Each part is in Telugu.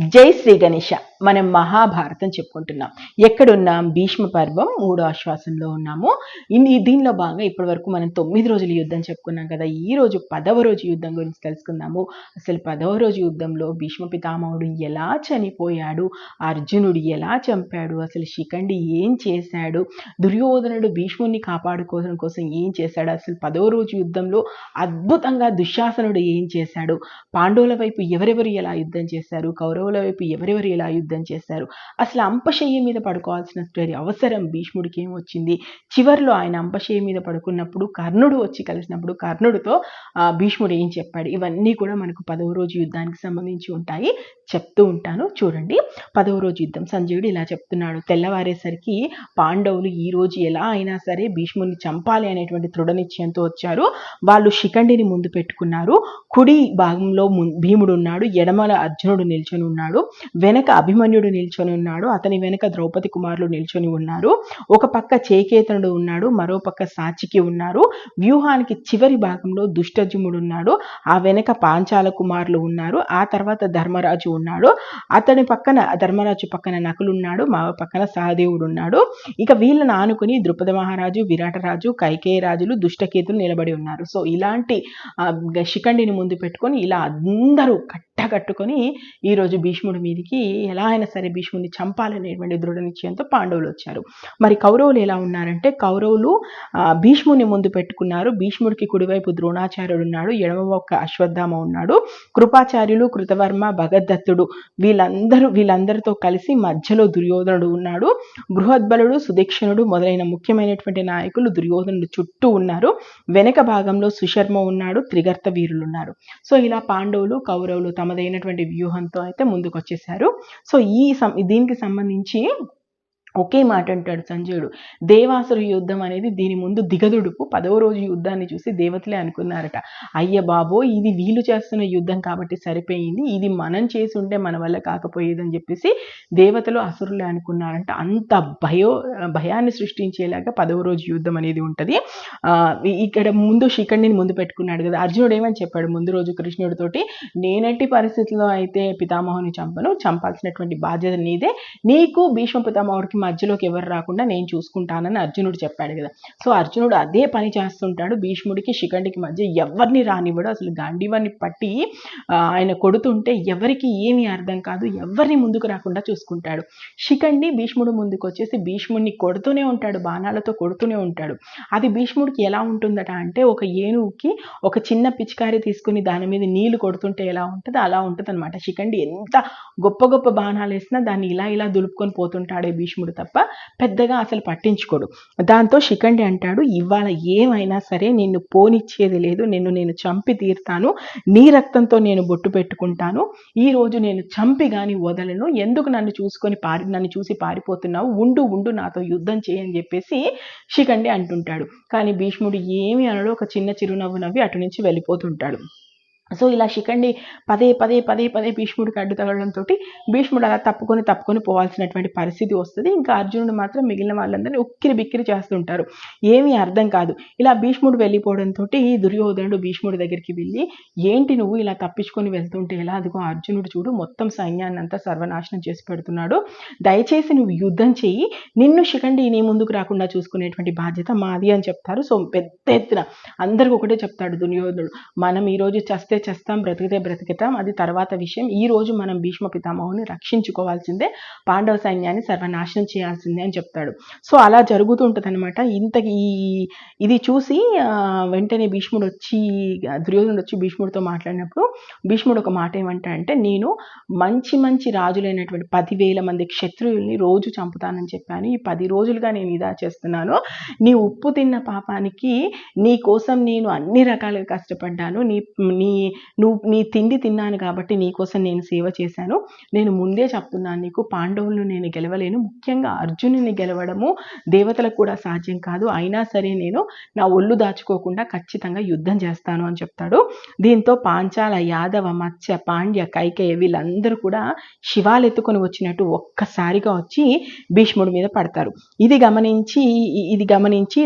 जय श्री गणेशा। మనం మహాభారతం చెప్పుకుంటున్నాం. ఎక్కడున్నాం? భీష్మ పర్వం మూడో ఆశ్వాసంలో ఉన్నాము. ఇన్ని దీనిలో భాగంగా ఇప్పటి వరకు మనం తొమ్మిది రోజుల యుద్ధం చెప్పుకున్నాం కదా ఈ రోజు పదవ రోజు యుద్ధం గురించి తెలుసుకుందాము. అసలు పదవ రోజు యుద్ధంలో భీష్మ పితామహుడు ఎలా చనిపోయాడు? అర్జునుడు ఎలా చంపాడు? అసలు శిఖండి ఏం చేశాడు? దుర్యోధనుడు భీష్ముడిని కాపాడుకోవడం కోసం ఏం చేశాడు? అసలు పదవ రోజు యుద్ధంలో అద్భుతంగా దుశ్శాసనుడు ఏం చేశాడు? పాండవుల వైపు ఎవరెవరు ఎలా యుద్ధం చేశారు? కౌరవుల వైపు ఎవరెవరు ఎలా యుద్ధం చేశారు. అసలు అంపశయ్య మీద పడుకోవాల్సిన అవసరం. భీష్ముడికి ఏం వచ్చింది? చివరిలో ఆయన అంపశయ్య మీద పడుకున్నప్పుడు కర్ణుడు వచ్చి కలిసినప్పుడు కర్ణుడితో భీష్ముడు ఏం చెప్పాడు? ఇవన్నీ కూడా మనకు పదవ రోజు యుద్ధానికి సంబంధించి ఉంటాయి. చెప్తూ ఉంటాను. చూడండి. పదవ రోజు యుద్ధం. సంజయుడు ఇలా చెప్తున్నాడు. తెల్లవారేసరికి పాండవులు ఈ రోజు ఎలా అయినా సరే భీష్ముడిని చంపాలి అనేటువంటి దృఢ నిశ్చయంతో వచ్చారు. వాళ్ళు శిఖండిని ముందు పెట్టుకున్నారు. కుడి భాగంలో భీముడు ఉన్నాడు. ఎడమల అర్జునుడు నిల్చొని ఉన్నాడు. వెనక అభిమన్యుడు నిల్చొని ఉన్నాడు. అతని వెనక ద్రౌపది కుమారులు నిల్చొని ఉన్నారు. ఒక పక్క చేకేతనుడు ఉన్నాడు. మరో పక్క సాచికి ఉన్నారు. వ్యూహానికి చివరి భాగంలో దుష్టజుముడు ఉన్నాడు. ఆ వెనక పాంచాల కుమారులు ఉన్నారు. ఆ తర్వాత ధర్మరాజు ఉన్నాడు. అతని పక్కన ధర్మరాజు పక్కన నకులు ఉన్నాడు. మా పక్కన సహదేవుడు ఉన్నాడు. ఇక వీళ్ళని ఆనుకుని ద్రుపద మహారాజు విరాటరాజు కైకేయ రాజులు దుష్టకేతులు నిలబడి ఉన్నారు. సో ఇలాంటి శిఖండిని ముందు పెట్టుకొని ఇలా అందరూ కట్టకట్టుకొని ఈరోజు భీష్ముడి మీదకి ఎలా అయినా సరే భీష్ముని చంపాలనేటువంటి దృఢ నిశ్చయంతో పాండవులు వచ్చారు. మరి కౌరవులు ఎలా ఉన్నారంటే కౌరవులు భీష్ముని భీష్ముడిని ముందు పెట్టుకున్నారు. భీష్ముడికి కుడివైపు ద్రోణాచార్యుడు ఉన్నాడు ఎడమ ఒక అశ్వత్థామ ఉన్నాడు. కృపాచార్యులు కృతవర్మ భగదత్తుడు వీళ్ళందరూ వీళ్ళందరితో కలిసి మధ్యలో దుర్యోధనుడు ఉన్నాడు. బృహద్బలుడు సుదీక్షణుడు మొదలైన ముఖ్యమైనటువంటి నాయకులు దుర్యోధనుడు చుట్టూ ఉన్నారు. వెనక భాగంలో సుశర్మ ఉన్నాడు త్రిగర్త వీరులు ఉన్నారు. సో ఇలా పాండవులు కౌరవులు తమదైనటువంటి వ్యూహంతో అయితే ముందుకు వచ్చేసారు సో ఈ సం- దీనికి సంబంధించి ఒకే మాట అంటాడు సంజయుడు. దేవాసుర యుద్ధం అనేది దీని ముందు దిగదుడుపు. పదవ రోజు యుద్ధాన్ని చూసి దేవతలే అనుకున్నారట. అయ్య బాబో ఇది వీళ్ళు చేస్తున్న యుద్ధం కాబట్టి సరిపోయింది. ఇది మనం చేసి ఉంటే మన వల్ల కాకపోయేదని చెప్పేసి దేవతలు అసురులే అనుకున్నారంట. అంత భయో భయాన్ని సృష్టించేలాగా పదవ రోజు యుద్ధం అనేది ఉంటుంది. ఇక్కడ ముందు శిఖండిని ముందు పెట్టుకున్నాడు కదా. అర్జునుడు ఏమని చెప్పాడు? ముందు రోజు కృష్ణుడితోటి నేనట్టి పరిస్థితిలో అయితే పితామహుని చంపను. చంపాల్సినటువంటి బాధ్యత నీదే. నీకు భీష్మ పితామహుడికి మధ్యలోకి ఎవరు రాకుండా నేను చూసుకుంటానని అర్జునుడు చెప్పాడు కదా. సో అర్జునుడు అదే పని చేస్తుంటాడు. భీష్ముడికి శిఖండికి మధ్య ఎవరిని రానివ్వడు. అసలు గాంధీవాన్ని పట్టి ఆయన కొడుతుంటే ఎవరికి ఏమీ అర్థం కాదు. ఎవరిని ముందుకు రాకుండా చూసుకుంటాడు. శిఖండి భీష్ముడు ముందుకు వచ్చేసి భీష్ముడిని కొడుతూనే ఉంటాడు. బాణాలతో కొడుతూనే ఉంటాడు. అది భీష్ముడికి ఎలా ఉంటుందట అంటే ఒక ఏనుగుకి ఒక చిన్న పిచికారి తీసుకుని దాని మీద నీళ్ళు కొడుతుంటే ఎలా ఉంటుందో? అలా ఉంటుంది అనమాట శిఖండి ఎంత గొప్ప గొప్ప బాణాలు వేసినా దాన్ని ఇలా ఇలా దులుపుకొని పోతుంటాడే భీష్ముడు. తప్ప పెద్దగా అసలు పట్టించుకోడు. దాంతో శిఖండి అంటాడు ఇవాళ ఏమైనా సరే నిన్ను పోనిచ్చేది లేదు నిన్ను నేను చంపి తీరుతాను నీ రక్తంతో నేను బొట్టు పెట్టుకుంటాను ఈ రోజు నేను చంపి గాని వదలను ఎందుకు నన్ను చూసుకొని పారి నన్ను చూసి పారిపోతున్నావు ఉండు ఉండు నాతో యుద్ధం చేయని చెప్పేసి శిఖండి అంటుంటాడు. కానీ భీష్ముడు ఏమి అనడు ఒక చిన్న చిరునవ్వు నవ్వి అటు నుంచి వెళ్ళిపోతుంటాడు. సో ఇలా శిఖండి పదే పదే పదే పదే భీష్ముడికి అడ్డు తగలడంతో భీష్ముడు అలా తప్పుకొని తప్పుకొని పోవాల్సినటువంటి పరిస్థితి వస్తుంది. ఇంకా అర్జునుడు మాత్రం మిగిలిన వాళ్ళందరినీ ఉక్కిరి బిక్కిరి చేస్తుంటారు. ఏమీ అర్థం కాదు. ఇలా భీష్ముడు వెళ్ళిపోవడంతో దుర్యోధనుడు భీష్ముడి దగ్గరికి వెళ్ళి ఏంటి నువ్వు ఇలా తప్పించుకొని వెళ్తుంటే ఎలా? అదిగో అర్జునుడు చూడు మొత్తం సైన్యాన్ని అంతా సర్వనాశనం చేసి పెడుతున్నాడు. దయచేసి నువ్వు యుద్ధం చేయి నిన్ను శిఖండి నీ ముందుకు రాకుండా చూసుకునేటువంటి బాధ్యత మాది అని చెప్తారు. సో పెద్ద ఎత్తున అందరికి ఒకటే చెప్తాడు దుర్యోధనుడు. మనం ఈరోజు చస్తే చస్తాం బ్రతికితే బ్రతికితాం. అది తర్వాత విషయం. ఈ రోజు మనం భీష్మ పితామహుని రక్షించుకోవాల్సిందే పాండవ సైన్యాన్ని సర్వనాశనం చేయాల్సిందే అని చెప్తాడు. సో అలా జరుగుతూ ఉంటుంది అనమాట ఇంతకి ఈ ఇది చూసి వెంటనే భీష్ముడు వచ్చి దుర్యోధనుడు వచ్చి భీష్ముడితో మాట్లాడినప్పుడు భీష్ముడు ఒక మాట ఏమంటాడంటే నేను మంచి మంచి రాజులైనటువంటి పదివేల మంది క్షత్రియుల్ని రోజు చంపుతానని చెప్పాను. ఈ పది రోజులుగా నేను ఇదా చేస్తున్నాను. నీ ఉప్పు తిన్న పాపానికి నీ కోసం నేను అన్ని రకాలుగా కష్టపడ్డాను. నీ నీ నువ్వు నీ తిండి తిన్నాను కాబట్టి నీకోసం నేను సేవ చేశాను. నేను ముందే చెప్తున్నాను నీకు పాండవులను నేను గెలవలేను. ముఖ్యంగా అర్జునుని గెలవడము దేవతలకు కూడా సాధ్యం కాదు. అయినా సరే నేను నా ఒళ్ళు దాచుకోకుండా ఖచ్చితంగా యుద్ధం చేస్తాను అని చెప్తాడు. దీంతో పాంచాల యాదవ మత్స్య పాండ్య కైకేయ వీళ్ళందరూ కూడా శివాలు ఎత్తుకొని వచ్చినట్టు ఒక్కసారిగా వచ్చి భీష్ముడి మీద పడతారు. ఇది గమనించి ఇది గమనించి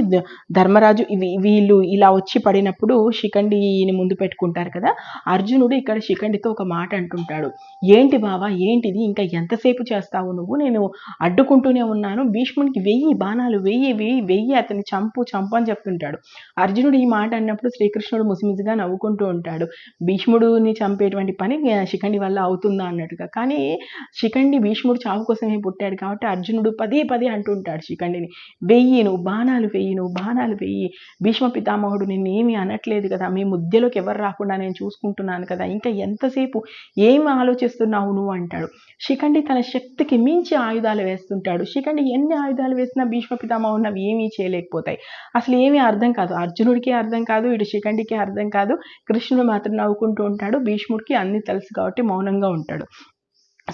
ధర్మరాజు వీళ్ళు ఇలా వచ్చి పడినప్పుడు శిఖండిని ముందు పెట్టుకుంటారు కదా కదా? అర్జునుడు ఇక్కడ శిఖండితో ఒక మాట అంటుంటాడు. ఏంటి బావా ఏంటిది? ఇంకా ఎంతసేపు చేస్తావు నువ్వు? నేను అడ్డుకుంటూనే ఉన్నాను. భీష్ముడికి వెయ్యి బాణాలు వెయ్యి వెయ్యి వెయ్యి అతని చంపు చంపు అని చెప్తుంటాడు. అర్జునుడు ఈ మాట అన్నప్పుడు శ్రీకృష్ణుడు ముసిముసిగా నవ్వుకుంటూ ఉంటాడు. భీష్ముడిని చంపేటువంటి పని శిఖండి వల్ల అవుతుందా? అన్నట్టుగా. కానీ శిఖండి భీష్ముడు చావు కోసమే పుట్టాడు కాబట్టి అర్జునుడు పదే పదే అంటుంటాడు శిఖండిని. వెయ్యి నువ్వు బాణాలు వెయ్యి నువ్వు బాణాలు వెయ్యి. భీష్మ పితామహుడు నిన్నేమీ అనట్లేదు కదా? మీ ముద్దెలోకి ఎవరు రాకుండా నేను చూసుకుంటున్నాను కదా ఇంకా ఎంతసేపు ఏం ఆలోచిస్తున్నావు నువ్వు అంటాడు. శిఖండి తన శక్తికి మించి ఆయుధాలు వేస్తుంటాడు. శిఖండి ఎన్ని ఆయుధాలు వేసినా భీష్మ పితామహ ఉన్నవి ఏమీ చేయలేకపోతాయి. అసలు ఏమీ అర్థం కాదు. అర్జునుడికి అర్థం కాదు ఇటు శిఖండికి అర్థం కాదు. కృష్ణుడు మాత్రం నవ్వుకుంటూ ఉంటాడు. భీష్ముడికి అన్ని తెలుసు కాబట్టి మౌనంగా ఉంటాడు.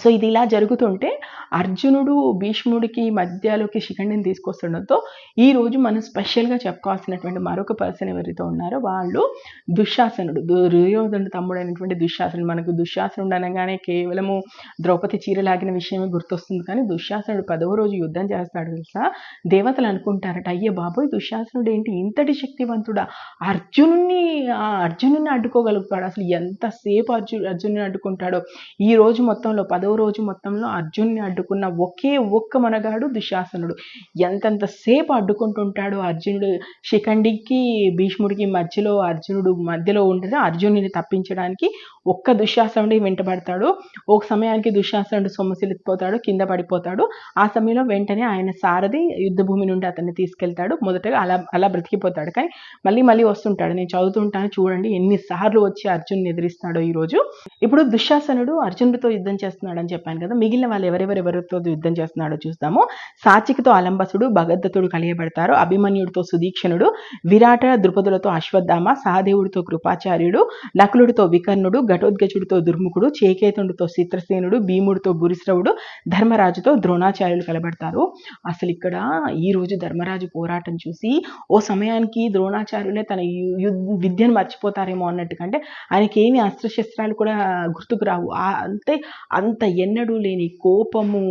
సో ఇది ఇలా జరుగుతుంటే అర్జునుడు భీష్ముడికి మధ్యలోకి శిఖండిని తీసుకొస్తుండడంతో ఈ రోజు మనం స్పెషల్గా చెప్పుకోవాల్సినటువంటి మరొక పర్సన్ ఎవరితో ఉన్నారో వాళ్ళు దుశ్శాసనుడు. దుర్యోధనుడు తమ్ముడు అయినటువంటి దుశ్శాసనుడు. మనకు దుశ్శాసనుడు అనగానే కేవలము ద్రౌపది చీరలాగిన విషయమే గుర్తొస్తుంది కానీ దుశ్శాసనుడు పదవ రోజు యుద్ధం చేస్తాడు తెలుసా? దేవతలు అనుకుంటారట అయ్యే బాబోయ్ దుశ్శాసనుడు ఏంటి? ఇంతటి శక్తివంతుడా? అర్జునుని ఆ అర్జునుని అడ్డుకోగలుగుతాడు? అసలు ఎంతసేపు అర్జు అర్జునుని అడ్డుకుంటాడో? ఈ రోజు మొత్తంలో పద పదవ రోజు మొత్తంలో అర్జున్ని అడ్డుకున్న ఒకే ఒక్క మనగాడు దుశ్శాసనుడు. ఎంతెంత సేపు అడ్డుకుంటుంటాడు అర్జునుడు. శిఖండికి భీష్ముడికి మధ్యలో అర్జునుడు మధ్యలో ఉండడం అర్జునుడిని తప్పించడానికి ఒక్క దుశ్శాసనుడి వెంటబడతాడు. ఒక సమయానికి దుశ్శాసనుడు సొమ్మసిలిపోతాడు కింద పడిపోతాడు. ఆ సమయంలో వెంటనే ఆయన సారథి యుద్ధ భూమి నుండి అతన్ని తీసుకెళ్తాడు. మొదటగా అలా అలా బ్రతికిపోతాడు. కానీ మళ్ళీ మళ్ళీ వస్తుంటాడు. నేను చదువుతుంటాను చూడండి ఎన్నిసార్లు వచ్చి అర్జున్ ఎదిరిస్తాడో ఈ రోజు ఇప్పుడు దుశ్శాసనుడు అర్జునుడితో యుద్ధం చేస్తున్నాడు. అని చెప్పాను కదా మిగిలిన వాళ్ళు ఎవరెవరెవరితో యుద్ధం చేస్తున్నాడో చూస్తాము. సాచికతో అలంబసుడు భగద్దతుడు కలియబడతారు అభిమన్యుడితో సుదీక్షణుడు విరాట ద్రుపదులతో అశ్వత్థామ సహదేవుడితో కృపాచార్యుడు నకులుడితో వికర్ణుడు ఘటోద్గజుడితో దుర్ముఖుడు చేకేతుడితో చిత్రసేనుడు భీముడితో భూరిశ్రవుడు ధర్మరాజుతో ద్రోణాచార్యులు కలబడతారు. అసలు ఇక్కడ ఈ రోజు ధర్మరాజు పోరాటం చూసి ఓ సమయానికి ద్రోణాచార్యులే తన యు- విద్యను మర్చిపోతారేమో అన్నట్టు. కంటే ఆయనకి ఏమి అస్త్రశస్త్రాలు కూడా గుర్తుకు రావు. అంతే అంత ఎన్నడూ లేని కోపము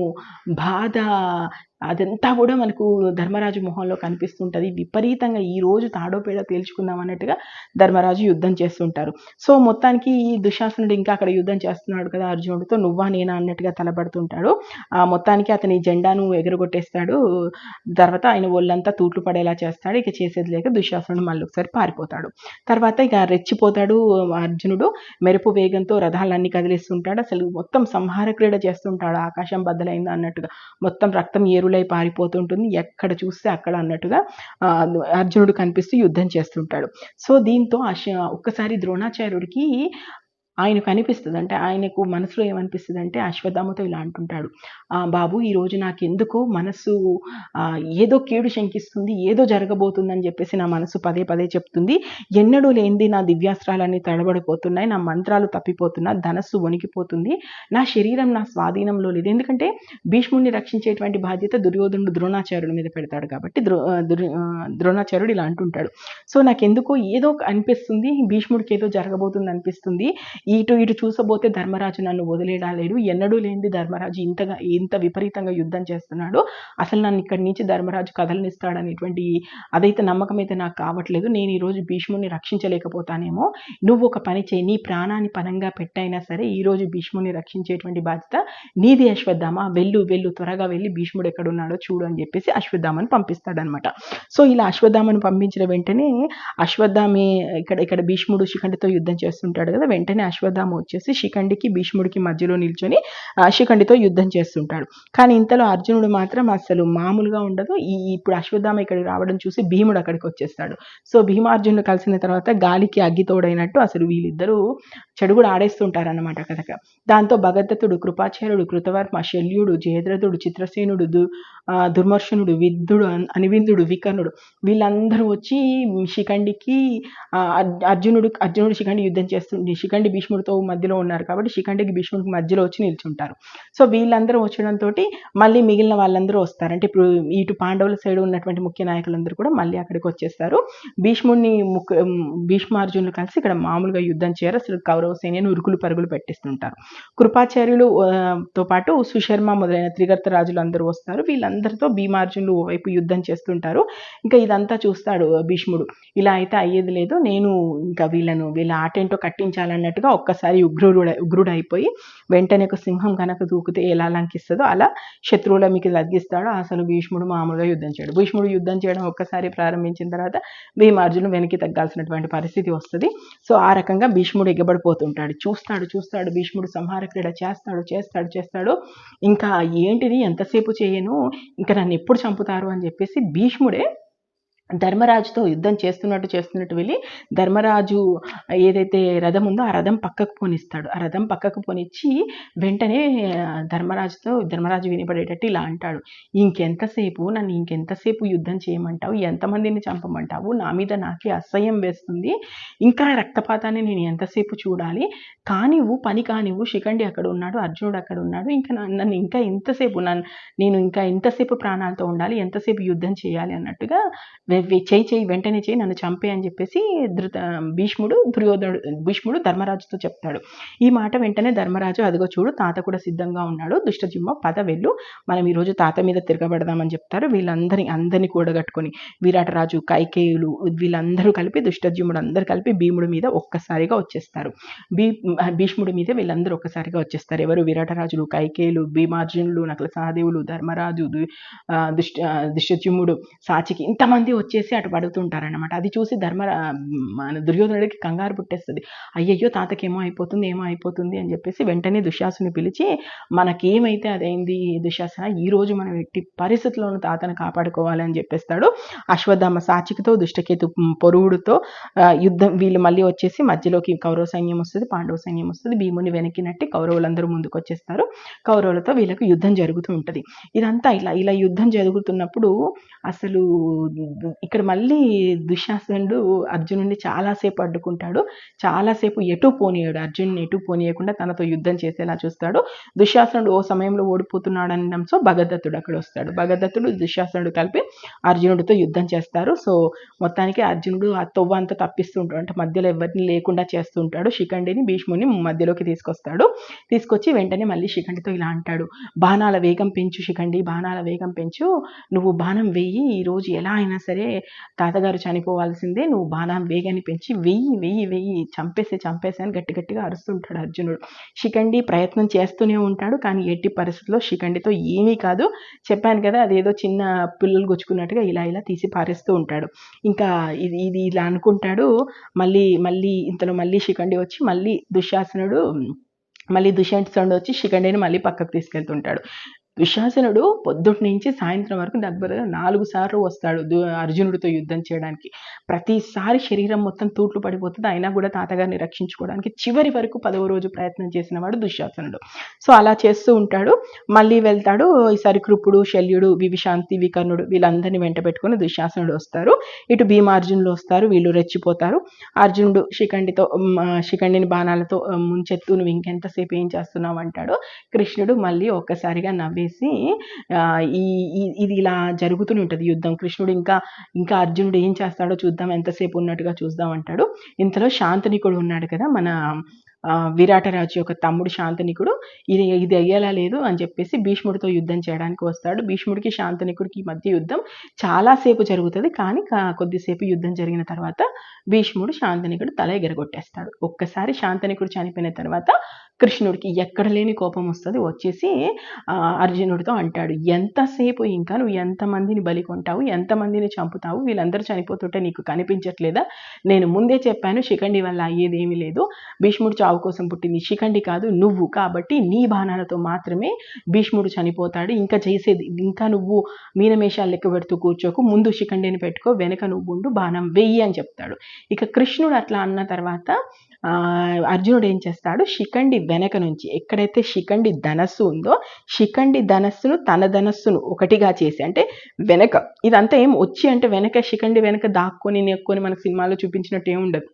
బాధ అదంతా కూడా మనకు ధర్మరాజు మొహంలో కనిపిస్తుంటుంది. విపరీతంగా ఈ రోజు తాడోపేడ తేల్చుకుందాం అన్నట్టుగా ధర్మరాజు యుద్ధం చేస్తుంటారు. సో మొత్తానికి ఈ దుశ్శాసనుడు ఇంకా అక్కడ యుద్ధం చేస్తున్నాడు కదా అర్జునుడితో. నువ్వా నేనా అన్నట్టుగా తలబడుతుంటాడు. ఆ మొత్తానికి అతని జెండాను ఎగరగొట్టేస్తాడు. తర్వాత ఆయన ఒళ్ళంతా తూట్లు పడేలా చేస్తాడు. ఇక చేసేది లేక దుశ్శాసనుడు మళ్ళీ ఒకసారి పారిపోతాడు. తర్వాత ఇక రెచ్చిపోతాడు అర్జునుడు. మెరుపు వేగంతో రథాలన్నీ కదిలిస్తుంటాడు. అసలు మొత్తం సంహార క్రీడ చేస్తుంటాడు. ఆకాశం బద్దలైంది అన్నట్టుగా మొత్తం రక్తం ఏరులై పారిపోతుంటుంది. ఎక్కడ చూస్తే అక్కడ అన్నట్టుగా ఆ, అర్జునుడు కనిపిస్తూ యుద్ధం చేస్తుంటాడు. సో దీంతో అశ ఒక్కసారి ద్రోణాచార్యుడికి ఆయనకు అనిపిస్తుంది అంటే ఆయనకు మనసులో ఏమనిపిస్తుంది అంటే అశ్వత్థామతో ఇలా అంటుంటాడు. బాబు ఈ రోజు నాకు ఎందుకో మనసు ఏదో కీడు శంకిస్తుంది ఏదో జరగబోతుందని చెప్పేసి నా మనసు పదే పదే చెప్తుంది. ఎన్నడూ లేనిది నా దివ్యాస్త్రాలన్నీ తడబడిపోతున్నాయి నా మంత్రాలు తప్పిపోతున్నా ధనస్సు వణికిపోతుంది నా శరీరం నా స్వాధీనంలో లేదు. ఎందుకంటే భీష్ముడిని రక్షించేటువంటి బాధ్యత దుర్యోధనుడు ద్రోణాచార్యుడి మీద పెడతాడు కాబట్టి ద్రో ద్రోణాచార్యుడు ఇలా అంటుంటాడు. సో నాకెందుకో ఏదో అనిపిస్తుంది భీష్ముడికి ఏదో జరగబోతుంది అనిపిస్తుంది. ఇటు ఇటు చూసబోతే ధర్మరాజు నన్ను వదిలేడాలేడు ఎన్నడూ లేనిది ధర్మరాజు ఇంతగా ఇంత విపరీతంగా యుద్ధం చేస్తున్నాడు. అసలు నన్ను ఇక్కడి నుంచి ధర్మరాజు కదలనిస్తాడనేటువంటి అదైతే నమ్మకం అయితే నాకు కావట్లేదు. నేను ఈరోజు భీష్ముడిని రక్షించలేకపోతానేమో. నువ్వు ఒక పని చేయి. నీ ప్రాణాన్ని పనంగా పెట్టైనా సరే ఈ రోజు రక్షించేటువంటి బాధ్యత నీది అశ్వత్థామ. వెళ్ళు వెళ్ళు త్వరగా వెళ్ళి భీష్ముడు ఎక్కడున్నాడో చూడు అని చెప్పేసి అశ్వత్థామను పంపిస్తాడనమాట. సో ఇలా అశ్వత్థామను పంపించిన వెంటనే అశ్వత్థామి ఇక్కడ ఇక్కడ భీష్ముడు శిఖండితో యుద్ధం చేస్తుంటాడు కదా వెంటనే అశ్వత్థామ వచ్చేసి శిఖండికి భీష్ముడికి మధ్యలో నిల్చొని శిఖండితో యుద్ధం చేస్తుంటాడు. కానీ ఇంతలో అర్జునుడు మాత్రం అసలు మామూలుగా ఉండదు. ఈ ఇప్పుడు అశ్వత్థామ ఇక్కడికి రావడం చూసి భీముడు అక్కడికి వచ్చేస్తాడు. సో భీమార్జునుడు కలిసిన తర్వాత గాలికి అగ్గి తోడైనట్టు అసలు వీళ్ళిద్దరూ చెడు కూడా ఆడేస్తుంటారు అన్నమాట కథక. దాంతో భగదత్తుడు కృపాచార్యుడు కృతవర్మ శల్యుడు జయద్రథుడు చిత్రసేనుడు దు ఆ, దుర్మర్షనుడు విద్యుడు అనివిందుడు వికర్ణుడు వీళ్ళందరూ వచ్చి శిఖండికి అర్జునుడు అర్జునుడు శిఖండి యుద్ధం చేస్తుంది శిఖండి భీష్ముడితో మధ్యలో ఉన్నారు కాబట్టి శిఖండికి భీష్ముడికి మధ్యలో వచ్చి నిల్చుంటారు. సో వీళ్ళందరూ వచ్చడంతో మళ్ళీ మిగిలిన వాళ్ళందరూ వస్తారు. అంటే ఇప్పుడు ఇటు పాండవుల సైడ్ ఉన్నటువంటి ముఖ్య నాయకులందరూ కూడా మళ్ళీ అక్కడికి వచ్చేస్తారు. భీష్ముడిని ముక్ భీష్మార్జునులు కలిసి ఇక్కడ మామూలుగా యుద్ధం చేయరు. అసలు కౌరవ సైన్యాన్ని ఉరుకులు పరుగులు పెట్టిస్తుంటారు. కృపాచార్యులు తో పాటు సుశర్మ మొదలైన త్రిగర్త రాజులు అందరూ వస్తారు. వీళ్ళందరితో భీమార్జునులు ఓవైపు యుద్ధం చేస్తుంటారు. ఇంకా ఇదంతా చూస్తాడు భీష్ముడు. ఇలా అయితే అయ్యేది లేదు. నేను ఇంకా వీళ్ళను వీళ్ళ ఆటేంటో కట్టించాలన్నట్టుగా ఒక్కసారి ఉగ్రుడు ఉగ్రుడైపోయి వెంటనే ఒక సింహం కనుక దూకితే ఎలా లంకిస్తుందో అలా శత్రువుల మీకు లగ్గిస్తాడు. అసలు భీష్ముడు మామూలుగా యుద్ధం చేయడు. భీష్ముడు యుద్ధం చేయడం ఒక్కసారి ప్రారంభించిన తర్వాత భీమార్జును వెనక్కి తగ్గాల్సినటువంటి పరిస్థితి వస్తుంది. సో ఆ రకంగా భీష్ముడు ఎగబడిపోతుంటాడు. చూస్తాడు చూస్తాడు. భీష్ముడు సంహార క్రీడ చేస్తాడు చేస్తాడు చేస్తాడు. ఇంకా ఏంటిది? ఎంతసేపు చేయను? ఇంకా నన్ను ఎప్పుడు చంపుతారు? అని చెప్పేసి భీష్ముడే ధర్మరాజుతో యుద్ధం చేస్తున్నట్టు చేస్తున్నట్టు వెళ్ళి ధర్మరాజు ఏదైతే రథం ఉందో ఆ రథం పక్కకు పోనిస్తాడు. ఆ రథం పక్కకు పోనిచ్చి వెంటనే ధర్మరాజుతో ధర్మరాజు వినపడేటట్టు ఇలా అంటాడు. ఇంకెంతసేపు? నన్ను ఇంకెంతసేపు యుద్ధం చేయమంటావు? ఎంతమందిని చంపమంటావు? నా మీద నాకే అసహ్యం వేస్తుంది. ఇంకా రక్తపాతాన్ని నేను ఎంతసేపు చూడాలి? కానివ్వు పని కానివ్వు శిఖండి అక్కడ ఉన్నాడు అర్జునుడు అక్కడ ఉన్నాడు. ఇంకా నా- నన్ను ఇంకా ఎంతసేపు నన్ను నేను ఇంకా ఎంతసేపు ప్రాణాలతో ఉండాలి ఎంతసేపు యుద్ధం చేయాలి అన్నట్టుగా చేయి చేయి వెంటనే చేయి నన్ను చంపే అని చెప్పేసి ధృత భీష్ముడు దుర్యోధనుడు భీష్ముడు ధర్మరాజుతో చెప్తాడు. ఈ మాట వెంటనే ధర్మరాజు అదిగో చూడు తాత కూడా సిద్ధంగా ఉన్నాడు దుష్టజిమ్మ పద వెళ్ళు మనం ఈరోజు తాత మీద తిరగబడదామని చెప్తారు. వీళ్ళందరినీ అందరినీ కూడగట్టుకొని విరాటరాజు కైకేయులు వీళ్ళందరూ కలిపి దుష్టజిమ్ముడు అందరూ కలిపి భీముడి మీద ఒక్కసారిగా వచ్చేస్తారు. భీ భీష్ముడి మీద వీళ్ళందరూ ఒక్కసారిగా వచ్చేస్తారు. ఎవరు? విరాటరాజులు కైకేయులు భీమార్జునులు నకల సహదేవులు ధర్మరాజు దుష్ట దుష్టజిమ్ముడు సాచికి ఇంతమంది వచ్చేసి అటు పడుతుంటారనమాట అది చూసి ధర్మ మన దుర్యోధనుడికి కంగారు పుట్టేస్తుంది. అయ్యయ్యో తాతకేమో అయిపోతుంది ఏమో అయిపోతుంది అని చెప్పేసి వెంటనే దుశ్శాసుని పిలిచి మనకేమైతే అదైంది దుశ్శాసన? ఈ రోజు మనం ఎట్టి పరిస్థితుల్లోనూ తాతను కాపాడుకోవాలని చెప్పేస్తాడు. అశ్వత్థామ సాచికతో దుష్టకేతు పొరుగుడుతో యుద్ధం వీళ్ళు మళ్ళీ వచ్చేసి మధ్యలోకి కౌరవ సైన్యం వస్తుంది పాండవ సైన్యం వస్తుంది భీముని వెనక్కినట్టు కౌరవులందరూ ముందుకు వచ్చేస్తారు కౌరవులతో వీళ్ళకి యుద్ధం జరుగుతూ ఉంటుంది. ఇదంతా ఇలా ఇలా యుద్ధం జరుగుతున్నప్పుడు అసలు ఇక్కడ మళ్ళీ దుశ్శాసనుడు అర్జునుడిని చాలాసేపు అడ్డుకుంటాడు. చాలాసేపు ఎటు పోనీయడు. అర్జునుని ఎటు పోనీయకుండా తనతో యుద్ధం చేసేలా చూస్తాడు. దుశ్శాసనుడు ఓ సమయంలో ఓడిపోతున్నాడు అనడంతో భగదత్తుడు అక్కడ వస్తాడు. భగదత్తుడు దుశ్శాసనుడు కలిపి అర్జునుడితో యుద్ధం చేస్తారు. సో మొత్తానికి అర్జునుడు ఆ తొవ్వ అంతా తప్పిస్తూ ఉంటాడు. అంటే మధ్యలో ఎవరిని లేకుండా చేస్తుంటాడు శిఖండిని భీష్ముని మధ్యలోకి తీసుకొస్తాడు. తీసుకొచ్చి వెంటనే మళ్ళీ శిఖండితో ఇలా అంటాడు. బాణాల వేగం పెంచు శిఖండి బాణాల వేగం పెంచు. నువ్వు బాణం వెయ్యి ఈ రోజు ఎలా అయినా సరే తాతగారు చనిపోవాల్సిందే నువ్వు బాణం వేగాన్ని పెంచి వెయ్యి వెయ్యి వెయ్యి చంపేసి చంపేసి అని గట్టి గట్టిగా అరుస్తుంటాడు అర్జునుడు. శిఖండి ప్రయత్నం చేస్తూనే ఉంటాడు కానీ ఎట్టి పరిస్థితుల్లో శిఖండితో ఏమీ కాదు. చెప్పాను కదా అదేదో చిన్న పిల్లలు గుచ్చుకున్నట్టుగా ఇలా ఇలా తీసి పారేస్తూ ఉంటాడు. ఇంకా ఇది ఇది ఇలా అనుకుంటాడు మళ్ళీ మళ్ళీ ఇంతలో మళ్ళీ శిఖండి వచ్చి మళ్ళీ దుశ్శాసనుడు మళ్ళీ దుష్యంతుడు వచ్చి శిఖండిని మళ్ళీ పక్కకు తీసుకెళ్తుంటాడు. దుశ్శాసనుడు పొద్దుటి నుంచి సాయంత్రం వరకు దగ్గరగా నాలుగు సార్లు వస్తాడు అర్జునుడితో యుద్ధం చేయడానికి. ప్రతిసారి శరీరం మొత్తం తూట్లు పడిపోతుంది. అయినా కూడా తాతగారిని రక్షించుకోవడానికి చివరి వరకు పదవ రోజు ప్రయత్నం చేసిన వాడు దుశ్శాసనుడు. సో అలా చేస్తూ ఉంటాడు. మళ్ళీ వెళ్తాడు. ఈసారి కృపుడు శల్యుడు వివిశాంతి వికర్ణుడు వీళ్ళందరినీ వెంట పెట్టుకుని దుశ్శాసనుడు వస్తారు. ఇటు భీమార్జునులు వస్తారు. వీళ్ళు రెచ్చిపోతారు. అర్జునుడు శిఖండితో శిఖండిని బాణాలతో ముంచెత్తు నువ్వు ఇంకెంతసేపు ఏం చేస్తున్నావు? అంటాడు. కృష్ణుడు మళ్ళీ ఒక్కసారిగా నవ్వి చెప్పేసి ఈ ఇది ఇలా జరుగుతూనే ఉంటుంది యుద్ధం. కృష్ణుడు ఇంకా ఇంకా అర్జునుడు ఏం చేస్తాడో చూద్దాం ఎంతసేపు ఉన్నట్టుగా చూద్దాం అంటాడు. ఇంతలో శాంతనికుడు ఉన్నాడు కదా మన విరాటరాజు యొక్క తమ్ముడు శాంతనికుడు. ఇది ఇది అయ్యేలా లేదు అని చెప్పేసి భీష్ముడితో యుద్ధం చేయడానికి వస్తాడు. భీష్ముడికి శాంతనికుడికి ఈ మధ్య యుద్ధం చాలాసేపు జరుగుతుంది. కానీ కా- కొద్దిసేపు యుద్ధం జరిగిన తర్వాత భీష్ముడు శాంతనికుడు తల ఎగరగొట్టేస్తాడు ఒక్కసారి శాంతనికుడు చనిపోయిన తర్వాత కృష్ణుడికి ఎక్కడ లేని కోపం వస్తుంది వచ్చేసి అర్జునుడితో అంటాడు ఎంతసేపు ఇంకా నువ్వు ఎంతమందిని బలి కొంటావు ఎంతమందిని చంపుతావు వీళ్ళందరూ చనిపోతుంటే నీకు కనిపించట్లేదా? నేను ముందే చెప్పాను శిఖండి వల్ల అయ్యేది ఏమీ లేదు. భీష్ముడు చావు కోసం పుట్టింది శిఖండి కాదు నువ్వు. కాబట్టి నీ బాణాలతో మాత్రమే భీష్ముడు చనిపోతాడు. ఇంకా చేసేది ఇంకా నువ్వు మీనమేషాలు లెక్క పెడుతూ కూర్చోకు ముందు శిఖండిని పెట్టుకో వెనక నువ్వు ఉండు బాణం వెయ్యి అని చెప్తాడు. ఇక కృష్ణుడు అట్లా అన్న తర్వాత అర్జునుడు ఏం చేస్తాడు? శిఖండి వెనక నుంచి ఎక్కడైతే శిఖండి ధనస్సు ఉందో శిఖండి ధనస్సును తన ధనస్సును ఒకటిగా చేసి అంటే వెనక ఇదంతా ఏం వచ్చి అంటే వెనక శిఖండి వెనక దాక్కొని నెక్కొని మనకు సినిమాలో చూపించినట్టు ఏమి ఉండదు.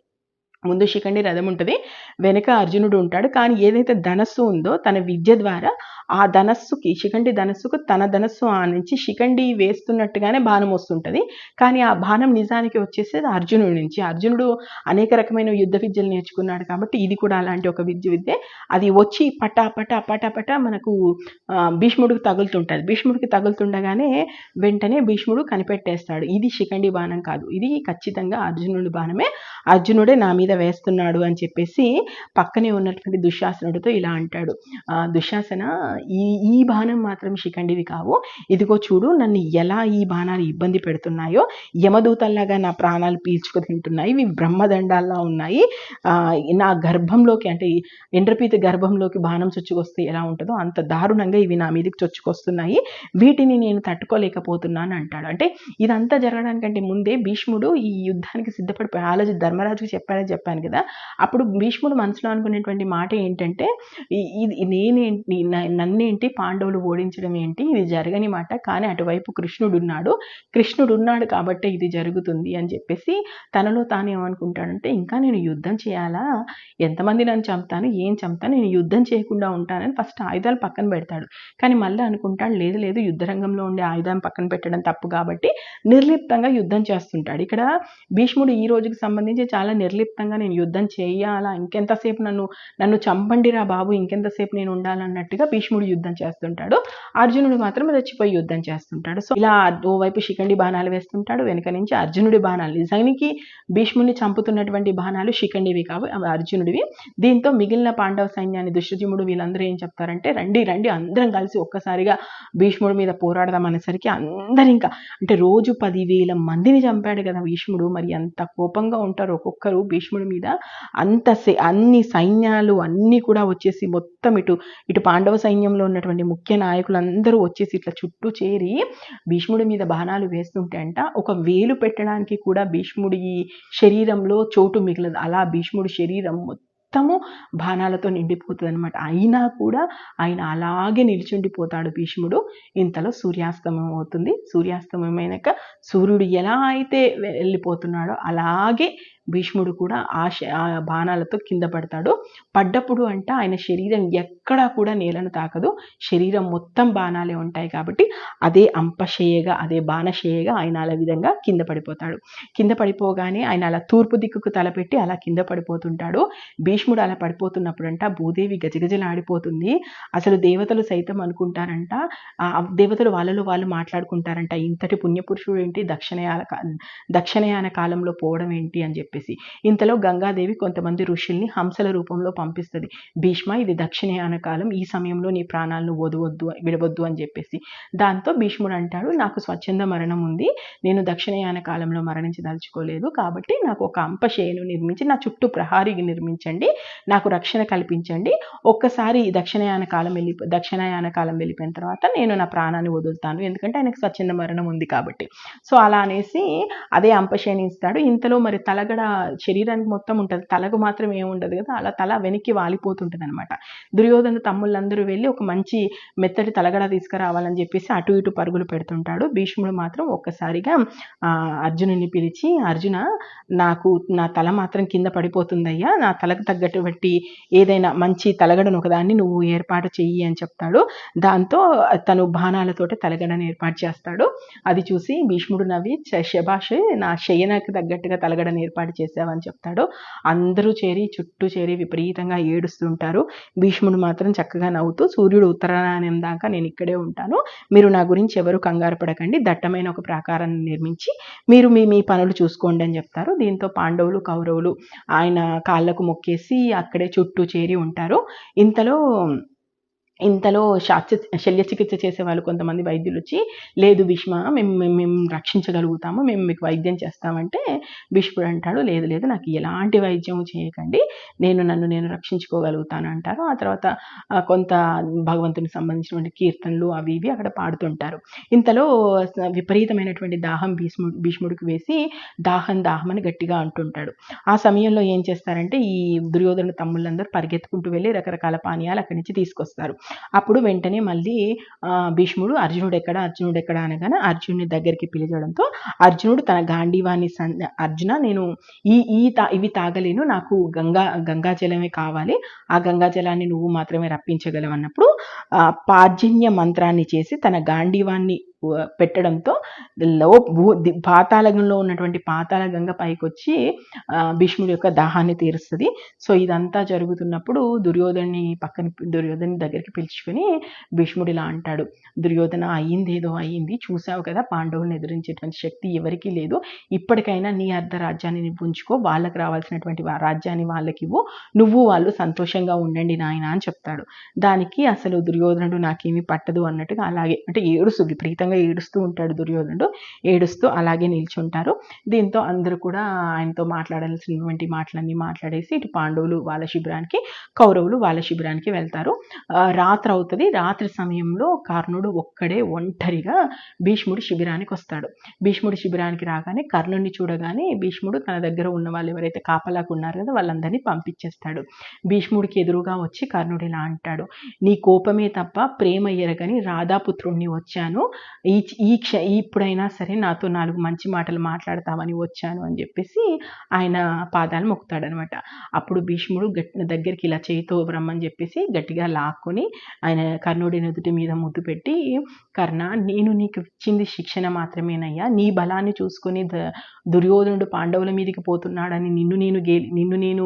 ముందు శిఖండి రథం ఉంటుంది వెనక అర్జునుడు ఉంటాడు కానీ ఏదైతే ధనస్సు ఉందో తన విద్య ద్వారా ఆ ధనస్సుకి శిఖండి ధనస్సుకు తన ధనస్సు నుంచి శిఖండి వేస్తున్నట్టుగానే బాణం వస్తుంటుంది. కానీ ఆ బాణం నిజానికి వచ్చేసేది అర్జునుడి నుంచి. అర్జునుడు అనేక రకమైన యుద్ధ విద్యలు నేర్చుకున్నాడు కాబట్టి ఇది కూడా అలాంటి ఒక విద్య విద్య. అది వచ్చి పటా పటా పటా పటా మనకు భీష్ముడికి తగులుతుంటుంది. భీష్ముడికి తగులుతుండగానే వెంటనే భీష్ముడు కనిపెట్టేస్తాడు. ఇది శిఖండి బాణం కాదు. ఇది ఖచ్చితంగా అర్జునుడి బాణమే. అర్జునుడే నా మీద వేస్తున్నాడు అని చెప్పేసి పక్కనే ఉన్నటువంటి దుశ్శాసనుడితో ఇలా అంటాడు. "ఆ, దుశ్శాసన ఈ ఈ బాణం మాత్రం శిఖండివి కావు. ఇదిగో చూడు నన్ను ఎలా ఈ బాణాలు ఇబ్బంది పెడుతున్నాయో. యమదూతల్లాగా నా ప్రాణాలు పీల్చుకు తింటున్నాయి. ఇవి బ్రహ్మదండాల్లా ఉన్నాయి. నా గర్భంలోకి అంటే ఈ ఎండ్రపీత గర్భంలోకి బాణం చొచ్చుకొస్తే ఎలా ఉంటుందో అంత దారుణంగా ఇవి నా మీదకి చొచ్చుకొస్తున్నాయి. వీటిని నేను తట్టుకోలేకపోతున్నాను అంటాడు. అంటే ఇదంతా జరగడానికంటే ముందే భీష్ముడు ఈ యుద్ధానికి సిద్ధపడిపోయి ఆలోచి ధర్మరాజుకి చెప్పాడని చెప్పాను కదా. అప్పుడు భీష్ముడు మనసులో అనుకునేటువంటి మాట ఏంటంటే ఇది నేనేంటి న- పాండవులు ఓడించడం ఏంటి? ఇది జరగని మాట. కానీ అటువైపు కృష్ణుడు ఉన్నాడు. కృష్ణుడు ఉన్నాడు కాబట్టి ఇది జరుగుతుంది అని చెప్పేసి తనలో తాను ఏమనుకుంటాడంటే ఇంకా నేను యుద్ధం చేయాలా? ఎంతమంది నన్ను చంపుతాను? ఏం చంపుతాను? నేను యుద్ధం చేయకుండా ఉంటానని ఫస్ట్ ఆయుధాలు పక్కన పెడతాడు. కానీ మళ్ళీ అనుకుంటాడు లేదు లేదు యుద్ధరంగంలో ఉండే ఆయుధాన్ని పక్కన పెట్టడం తప్పు కాబట్టి నిర్లిప్తంగా యుద్ధం చేస్తుంటాడు. ఇక్కడ భీష్ముడు ఈ రోజుకి సంబంధించి చాలా నిర్లిప్తంగా నేను యుద్ధం చేయాలా? ఇంకెంతసేపు నన్ను నన్ను చంపండిరా బాబు ఇంకెంతసేపు నేను ఉండాలన్నట్టుగా భీష్ముడు యుద్ధం చేస్తుంటాడు. అర్జునుడు మాత్రం రెచ్చిపోయి యుద్ధం చేస్తుంటాడు. సో ఇలా ఓవైపు శిఖండి బాణాలు వేస్తుంటాడు. వెనక నుంచి అర్జునుడి బాణాలు. నిజానికి భీష్ముడిని చంపుతున్నటువంటి బాణాలు శిఖండివి కావు అవి అర్జునుడివి. దీంతో మిగిలిన పాండవ సైన్యాన్ని దుష్టజిముడు వీళ్ళందరూ ఏం చెప్తారంటే రండి రండి అందరం కలిసి ఒక్కసారిగా భీష్ముడి మీద పోరాడదాం అనేసరికి అందరు ఇంకా అంటే రోజు పదివేల మందిని చంపాడు కదా భీష్ముడు. మరి ఎంత కోపంగా ఉంటారు ఒక్కొక్కరు భీష్ముడి మీద. అంత అన్ని సైన్యాలు అన్నీ కూడా వచ్చేసి మొత్తం ఇటు ఇటు పాండవ సైన్యం సైన్యంలో ఉన్నటువంటి ముఖ్య నాయకులందరూ వచ్చేసి ఇట్లా చుట్టూ చేరి భీష్ముడి మీద బాణాలు వేస్తుంటే అంట ఒక వేలు పెట్టడానికి కూడా భీష్ముడి శరీరంలో చోటు మిగలదు. అలా భీష్ముడి శరీరం మొత్తము బాణాలతో నిండిపోతుంది అనమాట అయినా కూడా ఆయన అలాగే నిల్చుండిపోతాడు భీష్ముడు. ఇంతలో సూర్యాస్తమయం అవుతుంది. సూర్యాస్తమయమైనాక సూర్యుడు ఎలా అయితే వెళ్ళిపోతున్నాడో అలాగే భీష్ముడు కూడా ఆ శ- ఆ బాణాలతో కింద పడతాడు. పడ్డప్పుడు అంట ఆయన శరీరం ఎక్కడా కూడా నేలను తాకదు. శరీరం మొత్తం బాణాలే ఉంటాయి కాబట్టి అదే అంపశేయగా అదే బాణశేయగా ఆయన అలా విధంగా కింద పడిపోతాడు. కింద పడిపోగానే ఆయన అలా తూర్పు దిక్కుకు తలపెట్టి అలా కింద పడిపోతుంటాడు. భీష్ముడు అలా పడిపోతున్నప్పుడంట భూదేవి గజగజలాడిపోతుంది. అసలు దేవతలు సైతం అనుకుంటారంట ఆ దేవతలు వాళ్ళలో వాళ్ళు మాట్లాడుకుంటారంట ఇంతటి పుణ్యపురుషుడు ఏంటి దక్షిణయాన దక్షిణయాన కాలంలో పోవడం ఏంటి అని చెప్పి చెప్పేసి. ఇంతలో గంగాదేవి కొంతమంది ఋషుల్ని హంసల రూపంలో పంపిస్తుంది. భీష్మ ఇది దక్షిణయాన కాలం ఈ సమయంలో నీ ప్రాణాలను వదవద్దు విడవద్దు అని చెప్పేసి. దాంతో భీష్ముడు అంటాడు నాకు స్వచ్ఛంద మరణం ఉంది. నేను దక్షిణయాన కాలంలో మరణించదలుచుకోలేదు. కాబట్టి నాకు ఒక అంపశేయను నిర్మించి నా చుట్టూ ప్రహారీకి నిర్మించండి. నాకు రక్షణ కల్పించండి. ఒక్కసారి దక్షిణయాన కాలం వెళ్ళి దక్షిణయాన కాలం వెళ్ళిపోయిన తర్వాత నేను నా ప్రాణాన్ని వదులుతాను. ఎందుకంటే ఆయనకు స్వచ్ఛంద మరణం ఉంది కాబట్టి. సో అలా అనేసి అదే అంపశేని ఇస్తాడు. ఇంతలో మరి తలగడ శరీరానికి మొత్తం ఉంటుంది. తలకు మాత్రం ఏముండదు కదా. అలా తల వెనక్కి వాలిపోతుంటుంది అనమాట దుర్యోధన తమ్ముళ్ళందరూ వెళ్ళి ఒక మంచి మెత్తటి తలగడ తీసుకురావాలని చెప్పేసి అటు ఇటు పరుగులు పెడుతుంటాడు. భీష్ముడు మాత్రం ఒక్కసారిగా అర్జునుని పిలిచి అర్జున నాకు నా తల మాత్రం కింద పడిపోతుందయ్యా. నా తలకు తగ్గటువంటి ఏదైనా మంచి తలగడను ఒకదాన్ని నువ్వు ఏర్పాటు చెయ్యి అని చెప్తాడు. దాంతో తను బాణాలతోటి తలగడను ఏర్పాటు చేస్తాడు. అది చూసి భీష్ముడు నవ్వి శభాష నా శయనకు తగ్గట్టుగా తలగడను ఏర్పాటు చేసావని చెప్తాడు. అందరూ చేరి చుట్టూ చేరి విపరీతంగా ఏడుస్తుంటారు భీష్ముడు మాత్రం చక్కగా నవ్వుతూ సూర్యుడు ఉత్తరాయణం దాకా నేను ఇక్కడే ఉంటాను. మీరు నా గురించి ఎవరు కంగారు పడకండి. దట్టమైన ఒక ప్రాకారాన్ని నిర్మించి మీరు మీ మీ పనులు చూసుకోండి అని చెప్తారు. దీంతో పాండవులు కౌరవులు ఆయన కాళ్ళకు మొక్కేసి అక్కడే చుట్టూ చేరి ఉంటారు. ఇంతలో ఇంతలో శాస్త్ర శల్య చికిత్స చేసే వాళ్ళు కొంతమంది వైద్యులు వచ్చి లేదు భీష్మ మేము మేము మేము రక్షించగలుగుతాము మేము మీకు వైద్యం చేస్తామంటే భీష్ముడు అంటాడు లేదు లేదు నాకు ఎలాంటి వైద్యం చేయకండి నేను నన్ను నేను రక్షించుకోగలుగుతాను అంటారు. ఆ తర్వాత కొంత భగవంతునికి సంబంధించినటువంటి కీర్తనలు అవి ఇవి అక్కడ పాడుతుంటారు. ఇంతలో విపరీతమైనటువంటి దాహం భీష్ముడు భీష్ముడికి వేసి దాహం దాహం అని గట్టిగా అంటుంటాడు. ఆ సమయంలో ఏం చేస్తారంటే ఈ దుర్యోధన తమ్ముళ్ళందరూ పరిగెత్తుకుంటూ వెళ్ళి రకరకాల పానీయాలు అక్కడి నుంచి తీసుకొస్తారు. అప్పుడు వెంటనే మళ్ళీ భీష్ముడు అర్జునుడు ఎక్కడ అర్జునుడు ఎక్కడ అనగానే అర్జునుడి దగ్గరికి పిలిచడంతో అర్జునుడు తన గాంధీవాన్ని సన్ అర్జున నేను ఈ ఈ తా ఇవి తాగలేను నాకు గంగా గంగా జలమే కావాలి ఆ గంగా జలాన్ని నువ్వు మాత్రమే రప్పించగలవు అన్నప్పుడు పార్జన్య మంత్రాన్ని చేసి తన గాంధీవాన్ని పెట్టడంతో లో భూ పాతాళంలో ఉన్నటువంటి పాతాళ గంగ పైకి వచ్చి భీష్ముడి యొక్క దాహాన్ని తీరుస్తుంది. సో ఇదంతా జరుగుతున్నప్పుడు దుర్యోధన్ని పక్కన దుర్యోధని దగ్గరికి పిలుచుకొని భీష్ముడు ఇలా అంటాడు. దుర్యోధన అయ్యింది ఏదో అయ్యింది. చూసావు కదా పాండవులను ఎదిరించేటువంటి శక్తి ఎవరికీ లేదు. ఇప్పటికైనా నీ అర్ధ రాజ్యాన్ని నిపుంచుకో వాళ్ళకి రావాల్సినటువంటి రాజ్యాన్ని వాళ్ళకి ఇవ్వు. నువ్వు వాళ్ళు సంతోషంగా ఉండండి నాయన అని చెప్తాడు. దానికి అసలు దుర్యోధనుడు నాకేమీ పట్టదు అన్నట్టుగా అలాగే అంటే ఏడుసు విపరీతంగా ఏడుస్తూ ఉంటాడు దుర్యోధనుడు. ఏడుస్తూ అలాగే నిల్చుంటారు. దీంతో అందరూ కూడా ఆయనతో మాట్లాడాల్సినటువంటి మాటలన్నీ మాట్లాడేసి ఇటు పాండవులు వాళ్ళ శిబిరానికి కౌరవులు వాళ్ళ శిబిరానికి వెళ్తారు. రాత్రి అవుతుంది. రాత్రి సమయంలో కర్ణుడు ఒక్కడే ఒంటరిగా భీష్ముడి శిబిరానికి వస్తాడు. భీష్ముడి శిబిరానికి రాగానే కర్ణుడిని చూడగానే భీష్ముడు తన దగ్గర ఉన్న వాళ్ళు ఎవరైతే కాపలాకు ఉన్నారో కదా వాళ్ళందరినీ పంపించేస్తాడు. భీష్ముడికి ఎదురుగా వచ్చి కర్ణుడు ఇలా అంటాడు. నీ కోపమే తప్ప ప్రేమ ఎరగని రాధాపుత్రుణ్ణి వచ్చాను. ఈ ఈ క్ష ఇప్పుడైనా సరే నాతో నాలుగు మంచి మాటలు మాట్లాడతామని వచ్చాను అని చెప్పేసి ఆయన పాదాలు మొక్కుతాడనమాట. అప్పుడు భీష్ముడు గట్ దగ్గరికి ఇలా చేయితో రమ్మని చెప్పేసి గట్టిగా లాక్కొని ఆయన కర్ణుడి నుదుటి మీద ముద్దు పెట్టి కర్ణ నేను నీకు ఇచ్చింది శిక్షణ మాత్రమేనయ్యా. నీ బలాన్ని చూసుకొని ద- దుర్యోధనుడు పాండవుల మీదకి పోతున్నాడని నిన్ను నేను గే నిన్ను నేను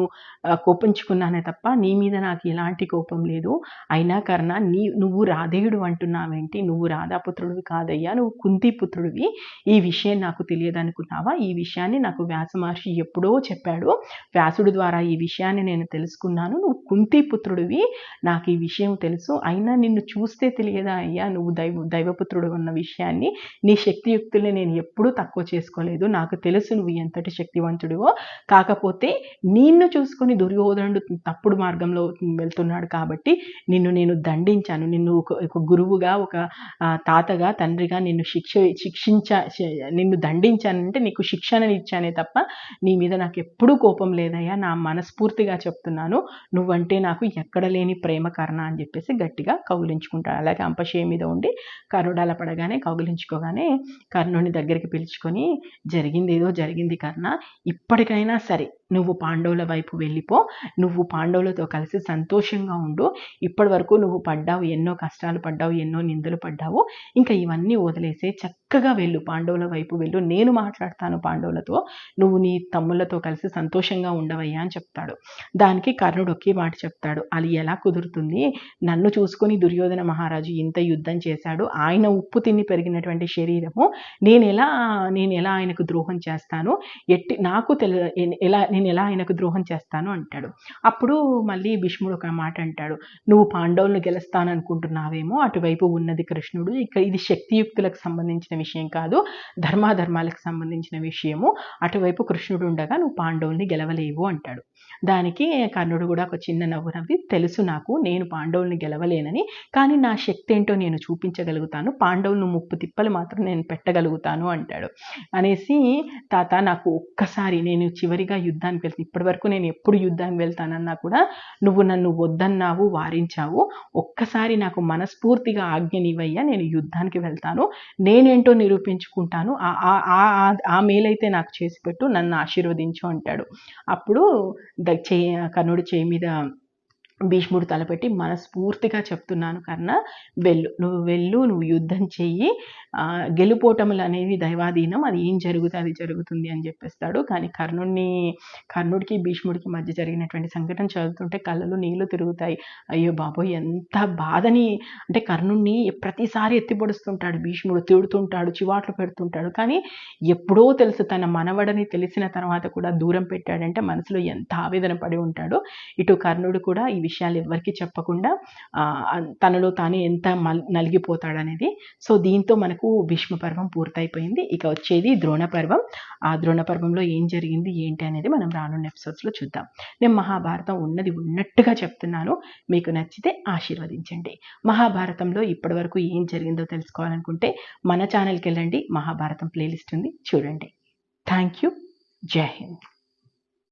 కోపించుకున్నానే తప్ప నీ మీద నాకు ఎలాంటి కోపం లేదు. అయినా కర్ణ నీ నువ్వు రాధేయుడు అంటున్నావేంటి? నువ్వు రాధాపుత్రుడివి కాదయ్యా నువ్వు కుంతిపుత్రుడివి ఈ విషయం నాకు తెలియదు అనుకున్నావా ఈ విషయాన్ని నాకు వ్యాస మహర్షి ఎప్పుడో చెప్పాడు. వ్యాసుడి ద్వారా ఈ విషయాన్ని నేను తెలుసుకున్నాను. నువ్వు కుంతిపుత్రుడివి నాకు ఈ విషయం తెలుసు. అయినా నిన్ను చూస్తే తెలియదా అయ్యా? నువ్వు దైవ దైవపుత్రుడు ఉన్న విషయాన్ని నీ శక్తియుక్తుల్ని నేను ఎప్పుడూ తక్కువ చేసుకోలేదు. నాకు తెలుసు నువ్వు ఎంతటి శక్తివంతుడివో. కాకపోతే నిన్ను చూసుకొని దుర్యోధనుడు తప్పుడు మార్గంలో వెళ్తున్నాడు కాబట్టి నిన్ను నేను దండించాను. నిన్ను ఒక ఒక గురువుగా ఒక తాతగా తన తండ్రిగా నిన్ను శిక్ష శిక్షించా నిన్ను దండించానంటే నీకు శిక్షణని ఇచ్చానే తప్ప నీ మీద నాకు ఎప్పుడూ కోపం లేదయ్యా. నా మనస్ఫూర్తిగా చెప్తున్నాను. నువ్వంటే నాకు ఎక్కడ లేని ప్రేమ కర్ణ అని చెప్పేసి గట్టిగా కౌగిలించుకుంటాడు. అలాగే అంపశయ మీద ఉండి కరుడాల పడగానే కౌగిలించుకోగానే కర్ణుని దగ్గరికి పిలుచుకొని జరిగింది ఏదో జరిగింది కర్ణ. ఇప్పటికైనా సరే నువ్వు పాండవుల వైపు వెళ్ళిపో నువ్వు పాండవులతో కలిసి సంతోషంగా ఉండు. ఇప్పటి వరకు నువ్వు పడ్డావు ఎన్నో కష్టాలు పడ్డావు ఎన్నో నిందలు పడ్డావు. ఇంకా ఇవన్నీ వదిలేసే చక్కగా వెళ్ళు పాండవుల వైపు వెళ్ళు. నేను మాట్లాడతాను పాండవులతో. నువ్వు నీ తమ్ముళ్ళతో కలిసి సంతోషంగా ఉండవయ్యా అని చెప్తాడు. దానికి కర్ణుడు ఒకే మాట చెప్తాడు. అది ఎలా కుదురుతుంది? నన్ను చూసుకొని దుర్యోధన మహారాజు ఇంత యుద్ధం చేశాడు. ఆయన ఉప్పు తిని పెరిగినటువంటి శరీరము. నేను ఎలా నేను ఎలా ఆయనకు ద్రోహం చేస్తాను? ఎట్టి నాకు తెలి ఎలా నేను ఎలా ఆయనకు ద్రోహం చేస్తాను అంటాడు. అప్పుడు మళ్ళీ భీష్ముడు ఒక మాట అంటాడు. నువ్వు పాండవులను గెలుస్తాననుకుంటున్నావేమో అటువైపు ఉన్నది కృష్ణుడు. ఇక్కడ ఇది శక్తియుక్తులకు సంబంధించిన విషయం కాదు ధర్మాధర్మాలకు సంబంధించిన విషయము. అటువైపు కృష్ణుడు ఉండగా నువ్వు పాండవుల్ని గెలవలేవు అంటాడు. దానికి కర్ణుడు కూడా ఒక చిన్న నవ్వు నవ్వి తెలుసు నాకు నేను పాండవుల్ని గెలవలేనని కానీ నా శక్తి ఏంటో నేను చూపించగలుగుతాను. పాండవులను ముప్పు తిప్పలు మాత్రం నేను పెట్టగలుగుతాను అంటాడు. అనేసి తాత నాకు ఒక్కసారి నేను చివరిగా యుద్ధానికి వెళ్తాను ఇప్పటివరకు నేను ఎప్పుడు యుద్ధానికి వెళ్తానన్నా కూడా నువ్వు నన్ను వద్దన్నావు వారించావు. ఒక్కసారి నాకు మనస్ఫూర్తిగా ఆజ్ఞనివయ్యా నేను యుద్ధానికి వెళ్తాను. నేనేంటో నిరూపించుకుంటాను. ఆ- ఆ- ఆ- మేలైతే నాకు చేసి పెట్టు నన్ను ఆశీర్వదించు అంటాడు. అప్పుడు ద చే కర్ణుడి చేయి మీద భీష్ముడు తలపెట్టి మనస్ఫూర్తిగా చెప్తున్నాను కర్ణ. వెళ్ళు నువ్వు వెళ్ళు నువ్వు యుద్ధం చెయ్యి. గెలుపోటములు అనేవి దైవాధీనం. అది ఏం జరుగుతుంది? అది జరుగుతుంది అని చెప్పేస్తాడు. కానీ కర్ణుడిని కర్ణుడికి భీష్ముడికి మధ్య జరిగినటువంటి సంఘటన చదువుతుంటే కళ్ళలో నీళ్ళు తిరుగుతాయి. అయ్యో బాబోయ్ ఎంత బాధని. అంటే కర్ణుడిని ప్రతిసారి ఎత్తిపొడుస్తుంటాడు. భీష్ముడు తిడుతుంటాడు చివాట్లు పెడుతుంటాడు. కానీ ఎప్పుడో తెలుసు తన మనవడని తెలిసిన తర్వాత కూడా దూరం పెట్టాడంటే మనసులో ఎంత ఆవేదన పడి ఉంటాడో. ఇటు కర్ణుడు కూడా ఈ విషయాలు ఎవరికి చెప్పకుండా తనలో తాను ఎంత మల్ నలిగిపోతాడనేది. సో దీంతో మనకు భీష్మ పర్వం పూర్తయిపోయింది. ఇక వచ్చేది ద్రోణ పర్వం ఆ ద్రోణ పర్వంలో ఏం జరిగింది ఏంటి అనేది మనం రానున్న ఎపిసోడ్స్లో చూద్దాం. నేను మహాభారతం ఉన్నది ఉన్నట్టుగా చెప్తున్నాను. మీకు నచ్చితే ఆశీర్వదించండి. మహాభారతంలో ఇప్పటివరకు ఏం జరిగిందో తెలుసుకోవాలనుకుంటే మన ఛానల్కి వెళ్ళండి మహాభారతం ప్లేలిస్ట్ ఉంది. చూడండి. థ్యాంక్ యూ జై హింద్.